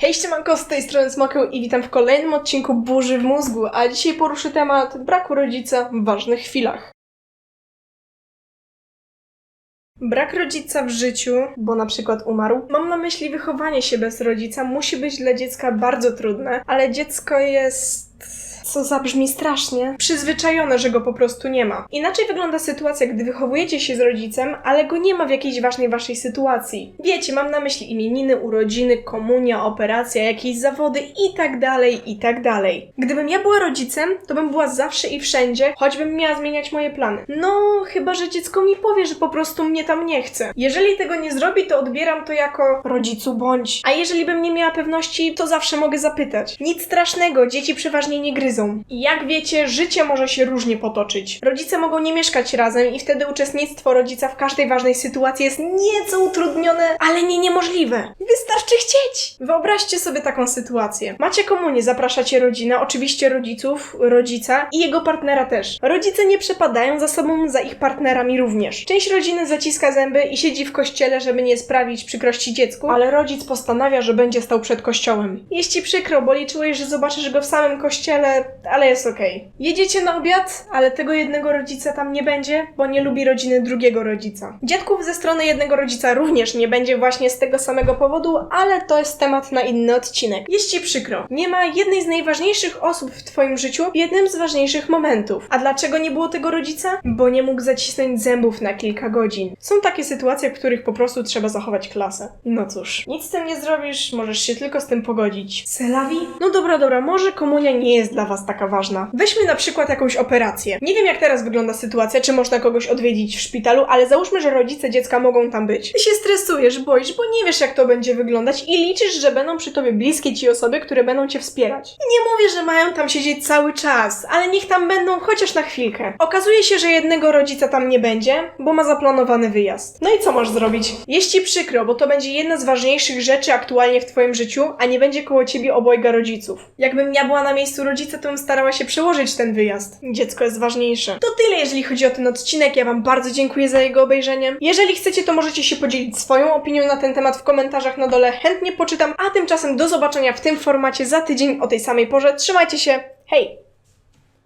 Hej, siemanko, z tej strony Smokeł i witam w kolejnym odcinku Burzy w mózgu, a dzisiaj poruszę temat braku rodzica w ważnych chwilach. Brak rodzica w życiu, bo na przykład umarł, mam na myśli wychowanie się bez rodzica, musi być dla dziecka bardzo trudne, ale dziecko jest co zabrzmi strasznie, przyzwyczajone, że go po prostu nie ma. Inaczej wygląda sytuacja, gdy wychowujecie się z rodzicem, ale go nie ma w jakiejś ważnej waszej sytuacji. Wiecie, mam na myśli imieniny, urodziny, komunia, operacja, jakieś zawody i tak dalej, i tak dalej. Gdybym ja była rodzicem, to bym była zawsze i wszędzie, choćbym miała zmieniać moje plany. No, chyba, że dziecko mi powie, że po prostu mnie tam nie chce. Jeżeli tego nie zrobi, to odbieram to jako rodzicu bądź. A jeżeli bym nie miała pewności, to zawsze mogę zapytać. Nic strasznego, dzieci przeważnie nie gryzą. I jak wiecie, życie może się różnie potoczyć. Rodzice mogą nie mieszkać razem i wtedy uczestnictwo rodzica w każdej ważnej sytuacji jest nieco utrudnione, ale nie niemożliwe. Wystarczy chcieć! Wyobraźcie sobie taką sytuację. Macie komunię, zapraszacie rodzinę, oczywiście rodziców, rodzica i jego partnera też. Rodzice nie przepadają za sobą za ich partnerami również. Część rodziny zaciska zęby i siedzi w kościele, żeby nie sprawić przykrości dziecku, ale rodzic postanawia, że będzie stał przed kościołem. Jest ci przykro, bo liczyłeś, że zobaczysz go w samym kościele, ale jest okej. Jedziecie na obiad, ale tego jednego rodzica tam nie będzie, bo nie lubi rodziny drugiego rodzica. Dziadków ze strony jednego rodzica również nie będzie właśnie z tego samego powodu, ale to jest temat na inny odcinek. Jest ci przykro. Nie ma jednej z najważniejszych osób w twoim życiu w jednym z ważniejszych momentów. A dlaczego nie było tego rodzica? Bo nie mógł zacisnąć zębów na kilka godzin. Są takie sytuacje, w których po prostu trzeba zachować klasę. No cóż, nic z tym nie zrobisz, możesz się tylko z tym pogodzić. Selawi? No dobra, dobra, może komunia nie jest dla was taka ważna. Weźmy na przykład jakąś operację. Nie wiem jak teraz wygląda sytuacja, czy można kogoś odwiedzić w szpitalu, ale załóżmy, że rodzice dziecka mogą tam być. Ty się stresujesz, boisz, bo nie wiesz jak to będzie wyglądać i liczysz, że będą przy tobie bliskie ci osoby, które będą cię wspierać. Nie mówię, że mają tam siedzieć cały czas, ale niech tam będą chociaż na chwilkę. Okazuje się, że jednego rodzica tam nie będzie, bo ma zaplanowany wyjazd. No i co masz zrobić? Jest ci przykro, bo to będzie jedna z ważniejszych rzeczy aktualnie w twoim życiu, a nie będzie koło ciebie obojga rodziców. Jakbym ja była na miejscu rodzica, to bym starała się przełożyć ten wyjazd. Dziecko jest ważniejsze. To tyle, jeżeli chodzi o ten odcinek. Ja wam bardzo dziękuję za jego obejrzenie. Jeżeli chcecie, to możecie się podzielić swoją opinią na ten temat w komentarzach na dole. Chętnie poczytam, a tymczasem do zobaczenia w tym formacie za tydzień o tej samej porze. Trzymajcie się. Hej!